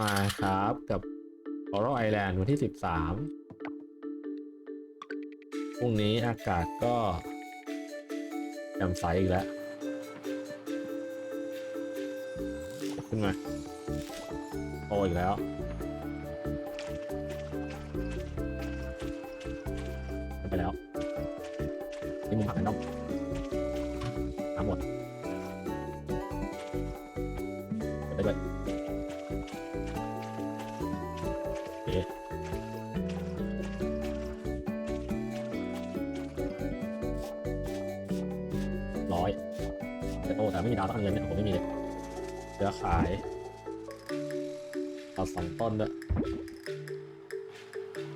มาครับกับออร์ไอแลนด์วันที่ 13 พรุ่งนี้อากาศก็แจ่มใสอีกแล้ว ขึ้นมาโตอีกแล้ว ต่โตแต่ไม่มีดาวตั้งเงินเนี่ยผมไม่มีเลยเดี๋ยวขายเอาสองต้นด้วย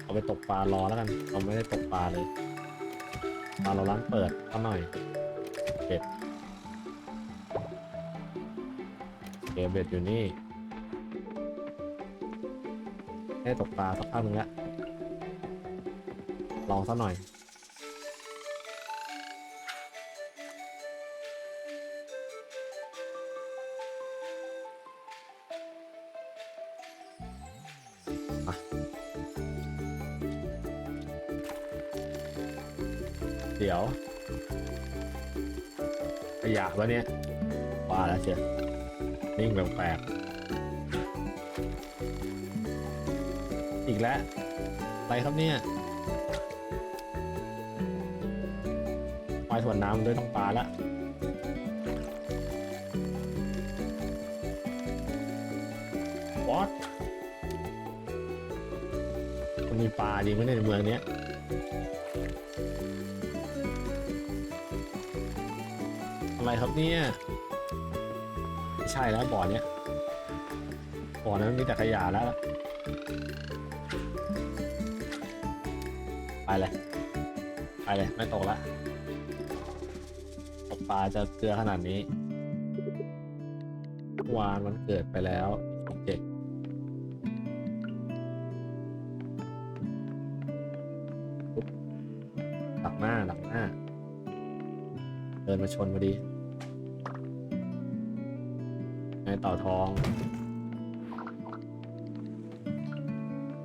เอาไปตกปลารอแล้วกันเราไม่ได้ตกปลาเลยปลาเราร้านเปิดก็หน่อยเบ็ดเกเบ็ดอยู่นี่ให้ตกปลาสักพักหนึงละลองสักหน่อย เดี๋ยวขยะวะเนี่ยว่าแล้วเชียวนิ่งแปลกๆอีกแล้วอะไรครับเนี่ยปลายถ่วนน้ำด้วยต้องปลาละ มีปลาจริงไหมในเมืองเนี้ยอะไรครับเนี่ยไม่ใช่แล้วบ่อเนี้ยบ่อนั้นมีแต่ขยะแล้วไปเลยไปเลยไม่ตกละตกปลาจะเกลือขนาดนี้วานมันเกิดไปแล้ว ชนพอดีไงเต่าทอง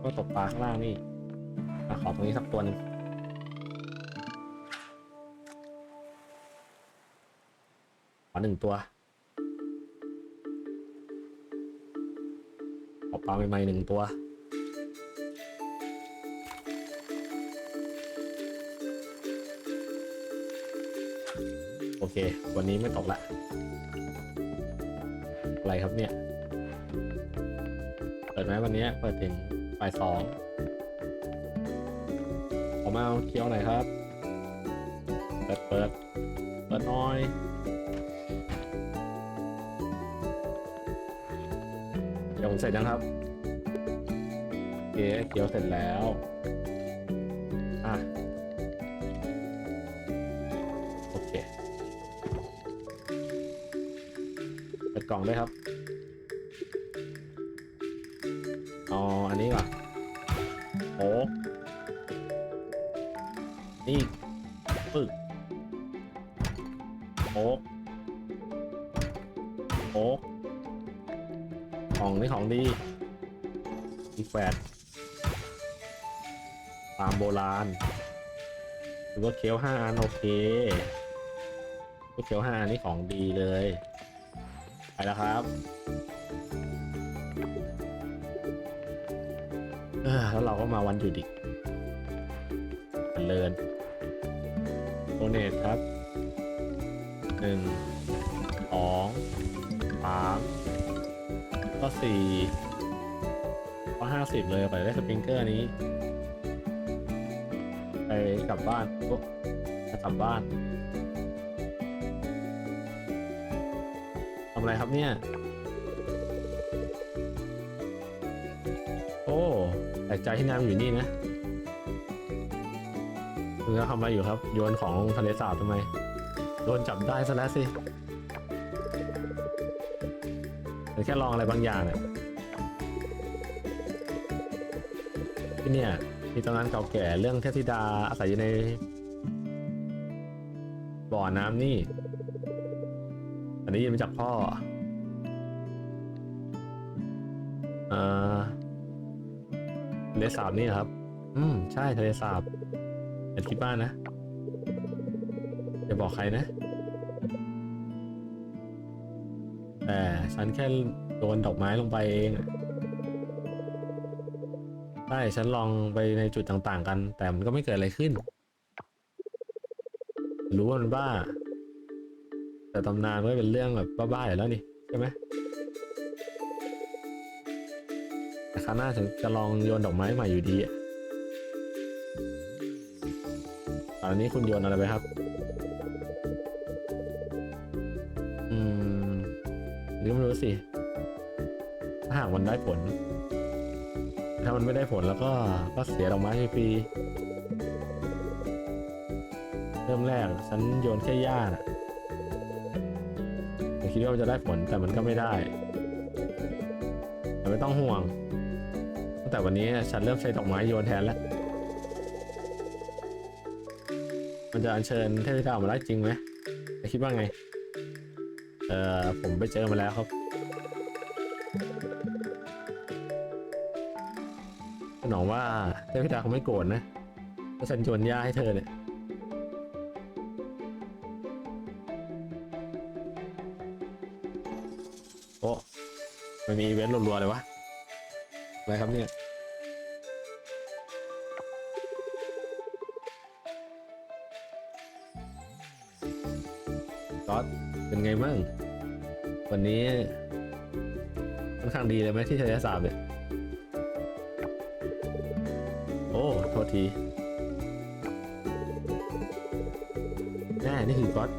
ก็ตกปลาข้างล่างนี่อะขอตรงนี้สักตัวหนึ่งขอหนึ่งตัวขอปลาใหม่ๆหนึ่งตัว โอเค วันนี้ไม่ตกละ อะไรครับเนี่ย เปิดไหมวันนี้เปิดถึงบ่ายสองผมมาเอาเคี้ยวหน่อยครับ เปิดเปิดเปิดน้อยเดี๋ยวผมเสร็จยังครับโอเคเคี้ยวเสร็จแล้ว อะ ล่องด้วยครับอาอันนี้ก่อโอ้นี่ปึกโอ๊กโอ๊กของนี่ของดีอีแฟดตามโบราณหรือว่าเคี้ยวห้าอันโอเคเคี้ยวห้าอันนี่ของดีเลย ไปแล้วครับเออแล้วเราก็มาวันหยุดอีกเลินโดเนทครับหนึ่งสองสามก็สี่ก็ห้าสิบเลยไปได้สปริงเกอร์นี้ ไปกลับบ้านปุ๊บจะกลับบ้านำอะไรครับเนี่ย โอ้แต่ใจที่น้ำอยู่นี่นะคุณก็ทำอะไรอยู่ครับ โยนของลงทะเลสาบทำไม โดนจับได้ซะแล้วสิหรือแค่ลองอะไรบางอย่างเนี่ยที่เนี่ยมีตำนานเก่าแก่เรื่องเทพธิดาอาศัยอยู่ในบ่อน้ำนี่ อันนี้ยินมาจากพ่อเออ่าทะเลสาบนี่เหรอครับ อืม ใช่ทะเลสาบแต่คิดว่านนะอย่าบอกใครนะ แต่ฉันแค่โยนดอกไม้ลงไปเองใช่ฉันลองไปในจุดต่างๆกัน แต่มันก็ไม่เกิดอะไรขึ้น รู้ว่ามันบ้า แต่ตำนานก็เป็นเรื่องแบบบ้าๆอยู่แล้วนี่ใช่ไหมแต่คราวหน้าฉันจะลองโยนดอกไม้ใหม่อยู่ดีอะตอนนี้คุณโยนอะไรไปครับ อืมนี่ไม่รู้สิ ถ้าหากมันได้ผล ถ้ามันไม่ได้ผลแล้วก็ก็เสียดอกไม้ฟรี เริ่มแรกฉันโยนแค่หญ้าน่ะ คิดว่ามันจะได้ผลแต่มันก็ไม่ได้แต่ไม่ต้องห่วงตั้งแต่วันนี้ฉันเริ่มใช้ดอกไม้โยนแทนแล้ว มันจะอัญเชิญเทพเจ้ามาได้จริงไหมคิดว่าไง เออผมไปเจอมาแล้วครับหนองว่าเทพธิดาคงไม่โกรธนะถ้าฉันโยนหญ้าให้เธอเนี่ย มันมีอีเวนต์รัวๆเลยวะอะไรครับเนี่ยก๊อตเป็นไงบ้าง วันนี้ค่อนข้างดีเลยไหมที่ทะเลสาบเนี่ยโอ้ โทษทีแน่นี่คือก๊อต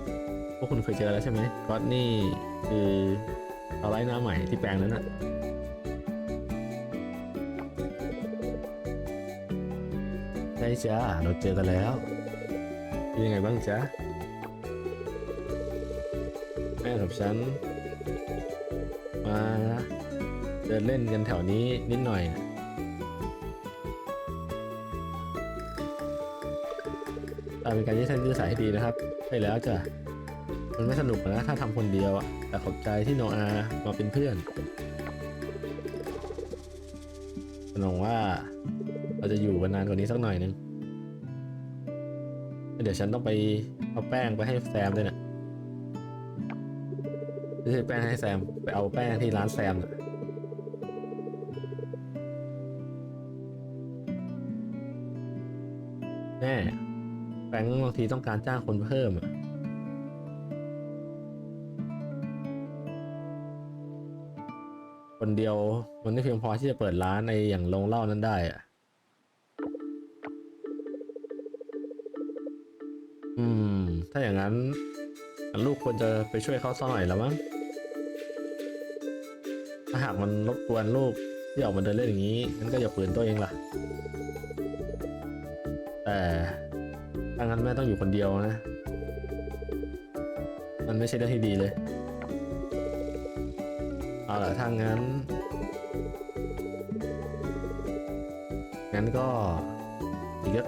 พวกคุณเคยเจอแล้วใช่ไหมก๊อตนี่คือ เอาไล่หน้าใหม่ที่แปลงนั้นอะใช่จ้าเราเจอกันแล้วเป็นยังไงบ้างจ๊ะแม่กับฉัน มาเดินเล่นกันแถวนี้นิดหน่อยนะตามเป็นการยืดเส้นยืดสายให้ดีนะครับใช่แล้วจ้ะ มันไม่สนุกนะถ้าทำคนเดียวอะแต่ขอบใจที่โนอามาเป็นเพื่อนหนงว่าเราจะอยู่กันนานกว่านี้สักหน่อยนึงเดี๋ยวฉันต้องไปเอาแป้งไปให้แซมด้วยนะไม่ใช่แป้งให้แซมไปเอาแป้งที่ร้านแซมน่ะแน่แฟรงบางทีต้องการจ้างคนเพิ่มอะ คนเดียวมันไม่เพียงพอที่จะเปิดร้านในอย่างโรงเหล้านั้นได้อะอืม ถ้าอย่างนั้น ลูกควรจะไปช่วยเขาสักหน่อยแล้วมั้งถ้าหากมันรบกวนลูกที่ออกมาเดินเล่นอย่างนี้งั้นก็อย่าฝืนตัวเองล่ะ แต่ถ้างั้นแม่ต้องอยู่คนเดียวนะ มันไม่ใช่เรื่องที่ดีเลย เอาล่ะถ้างั้น งั้นก็อีก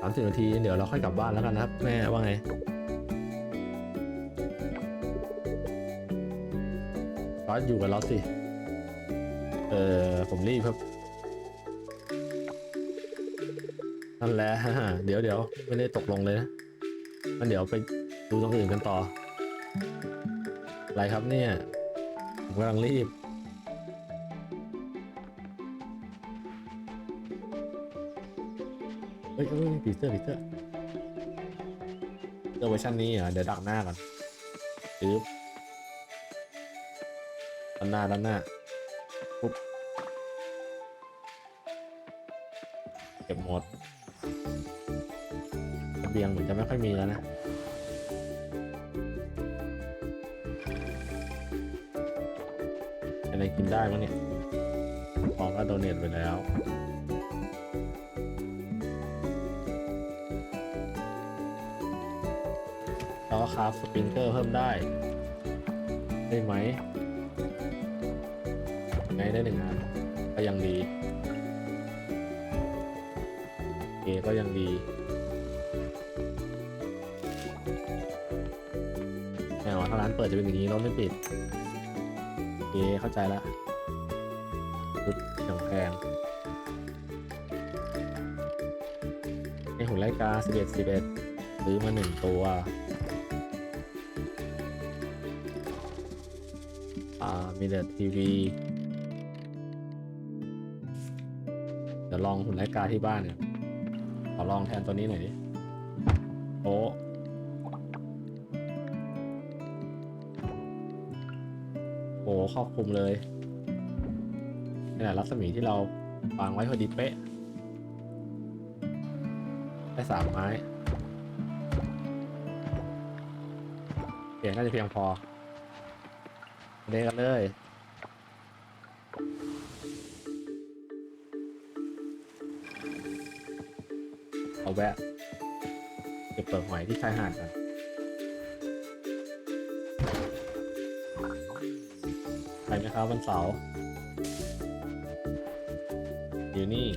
สามสิบนาที เดี๋ยวเราค่อยกลับบ้านแล้วกันนะครับ แม่ว่าไงก็อยู่กับเราสิ เออผมรีบครับ นั่นแหละ เดี๋ยวเดี๋ยวไม่ได้ตกลงเลยนะงั้นเดี๋ยวไปดูตรงอื่นกันต่อ อะไรครับเนี่ย ผมกำลังรีบ เฮ้ยเฮ้ยผีเสื้อผีเสื้อเจอเวอร์ชันนี้เหรอเดี๋ยวดักหน้าก่อนปึ๊บด้านหน้าด้านหน้าปุ๊บเก็บหมดเบียงเหมือนจะไม่ค่อยมีแล้วนะ อะไรกินได้มั้งเนี่ยของก็โดเนทไปแล้วแล้วก็คราฟสปริงเกอร์เพิ่มได้ ได้ไหมไงได้หนึ่งอันก็ยังดีเอก็ยังดีแน่ว่าถ้าร้านเปิดจะเป็นอย่างนี้รถไม่ปิด เอเข้าใจละชุดอย่างแพงในหุ่นไลกา11 11ซื้อมาหนึ่งตัวอ่ามีเดทีวีเดี๋ยวลองหุ่นไลกาที่บ้านเนี่ยขอลองแทนตัวนี้หน่อยดิโต๊ โอ้ครอบคลุมเลยนี่แหละรัศมีที่เราวางไว้พอดีเป๊ะได้สามไม้โอเคน่าจะเพียงพอเดกันเลยเอาแวะเก็บเปลือกหอยที่ชายหาดก่อน ไปไหมครับวันเสาร์อยู่นี่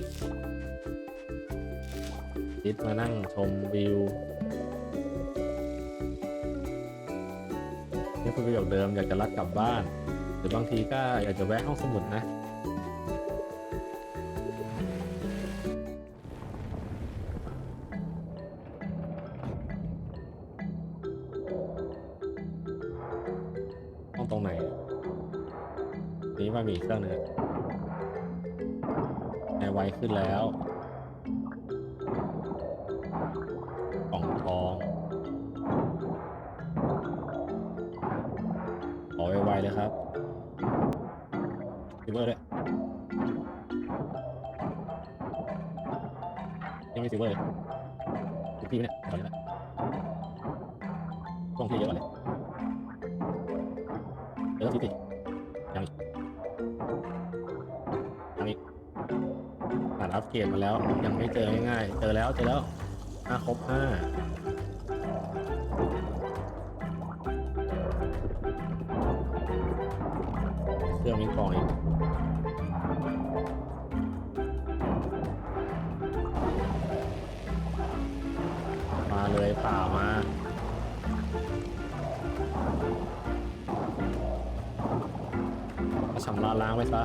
จิดมานั่งชมวิวนี่คุณประโยคเดิมอยากจะรัดกลับบ้าน หรือบางทีก็อยากจะแวะห้องสมุดนะ ขอไวๆเลยครับซิเวอร์ด้วยยังไม่ซิเวอร์เลยสิบพี่ไหมเนี่ยตอนนี้แหละต้องพี่เยอะกว่าเลยเออสิสิยังอีกยังอีกผ่านอัพเกรดมาแล้ว ยังไม่เจอง่ายๆเจอแล้วเจอแล้วห้าครบห้า ป่ามาก็ชำระล้างไปซะ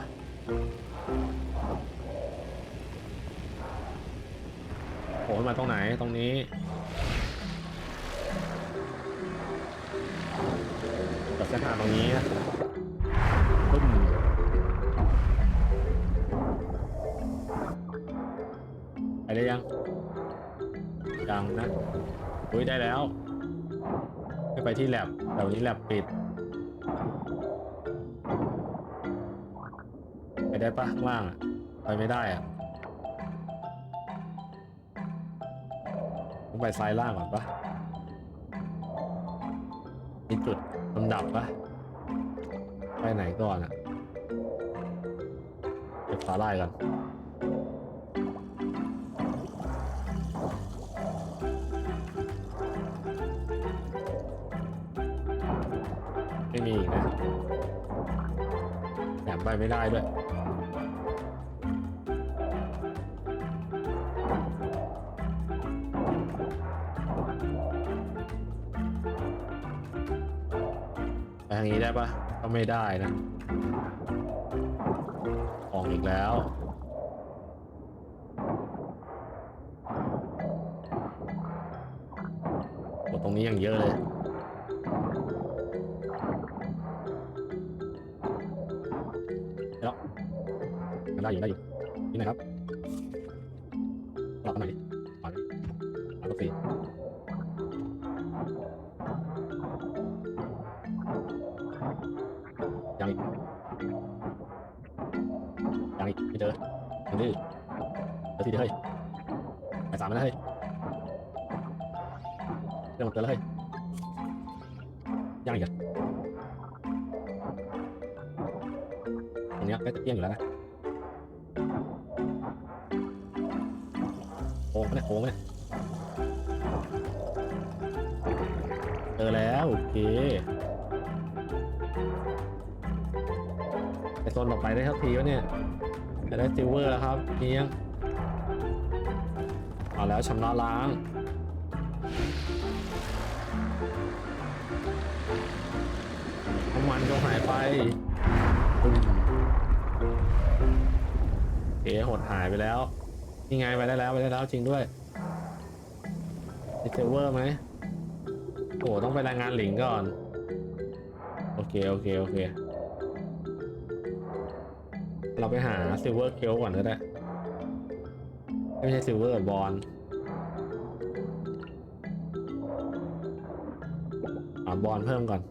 โอ้ยมาตรงไหนตรงนี้กับเส้นทางตรงนี้นะ อุ้ยได้แล้วไม่ไปที่แลบแต่วันนี้แลบปิด ไปได้ปะข้างล่างอะไปไม่ได้อะต้องไปซ้ายล่างก่อนปะมีจุดลำดับปะไปไหนก่อนอะเก็บสาลายกัน ไม่ได้ด้วยไปทางนี้ได้ปะก็ไม่ได้นะออกอีกแล้วตรงนี้อย่างเยอะเลย ยังอีกยังอีกไม่เจอยังดื้อเจอทีเดียวเฮ้ยไปสามแล้วเฮ้ยเรื่องมันเกินแล้วเฮ้ยยังอีกอะตรงเนี้ยใกล้จะเที่ยงอยู่แล้วนะโค้งปะเนี่ยโค้งปะเนี่ยเจอแล้วโอเค โซนต่อไปได้ท่าทีวะเนี่ย จะได้ซิลเวอร์แล้วครับเนียงเอาแล้วชำระล้าง น้ำมันก็หายไปเอ๋หดหายไปแล้วนี่ไงไปได้แล้วไปได้แล้วจริงด้วยมีเซร์ฟเวอร์ไหมโอ้ต้องไปรายงานหลิงก่อน โอเค โอเค โอเค เราไปหาซิลเวอร์เคลก่อนก็ได้ไม่ใช่ซิลเวอร์บอลหาบอลเพิ่มก่อน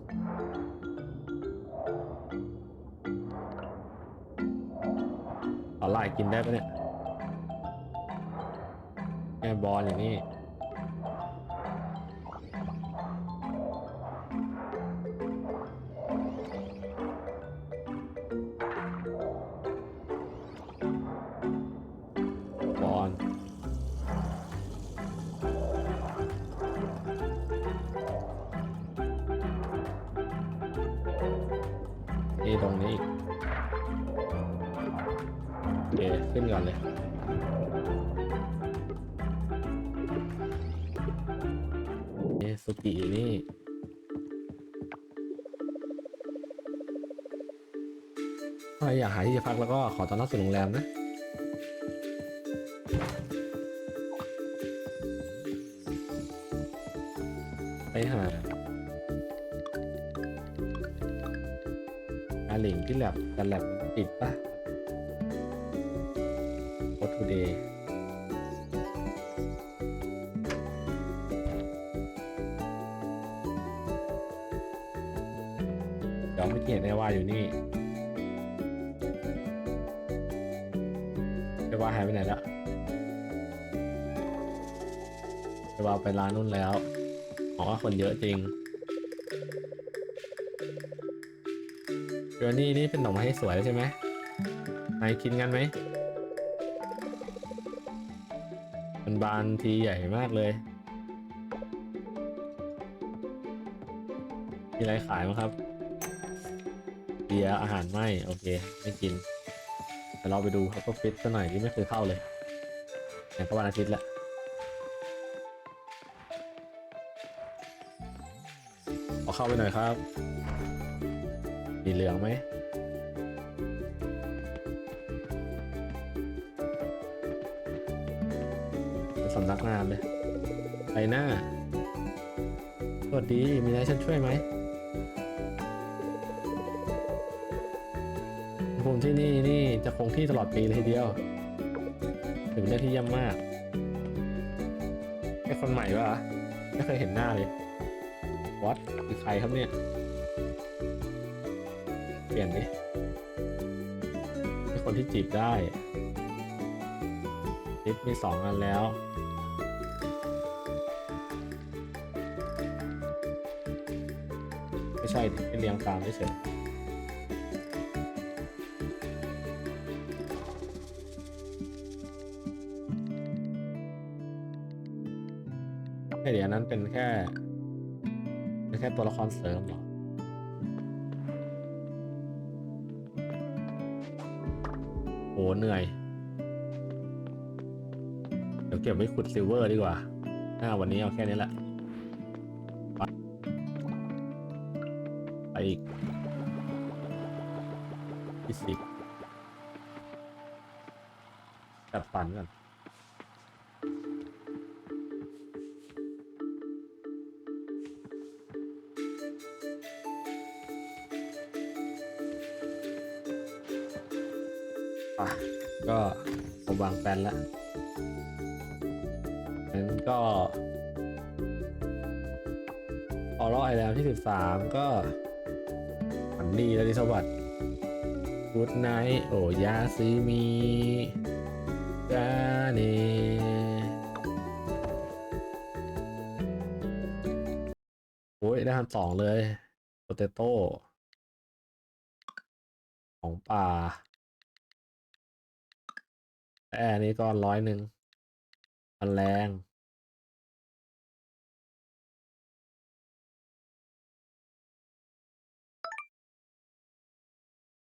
ขอไล่กินได้ปะเนี่ยแค่บอลอย่างนี้ เคขึ้นก่อนเลยนี่สุกิอยู่นี่ถ้าอยากหาที่จะพักแล้วก็ขอต้อนรับสู่โรงแรมนะไปหาอาหลิงที่แลบแต่แลบมันปิดปะ เดี๋ยวไม่เกียนไอ้ว่าอยู่นี่ไอ้ว่าหายไปไหนแล้วไอ้ว่าไปร้านนู้นแล้วอ๋อคนเยอะจริงเดี๋ยวนี่นี่เป็นดอกไม้ให้สวยแล้วใช่ไหมนายกินกันไหมมันบานทีใหญ่มากเลย มีอะไรขายมั้งครับ เบียร์อาหารไม่โอเค ไม่กินแต่เราไปดูเขาก็ฟิตซะหน่อยที่ไม่เคยเข้าเลยอย่างก็วันอาทิตย์แหละขอเข้าไปหน่อยครับ มีเหลืองไหมเป็นสำนักงานเลย ไปหน้า สวัสดี มีอะไรฉันช่วยไหม ภูมิที่นี่นี่จะคงที่ตลอดปีเลยทีเดียวถึงได้ที่เยี่ยมมากแค่คนใหม่ปะไม่เคยเห็นหน้าเลยวัดคือใครครับเนี่ย เปลี่ยนดิเป็นคนที่จีบได้ลิฟต์มีสองอันแล้วไม่ใช่ดิไม่เรียงตามเฉย ไอเดียนั้นเป็นแค่เป็นแค่ตัวละครเสริมหรอโหเหนื่อย เดี๋ยวเก็บไว้ขุดซิลเวอร์ดีกว่าอ่าวันนี้เอาแค่นี้แหละไปอีกยี่สิบจัดฟันก่อน ออร่ไอแลนด์ที่สิบสามก็ฝันดีแล้วดิสวัสดิ์กูดไนท์โอยาซึมีจาเนโอ้ย ได้ทันสองเลยโปเตโต้ของป่าแอร์นี้ก็ร้อยหนึ่งมันแรง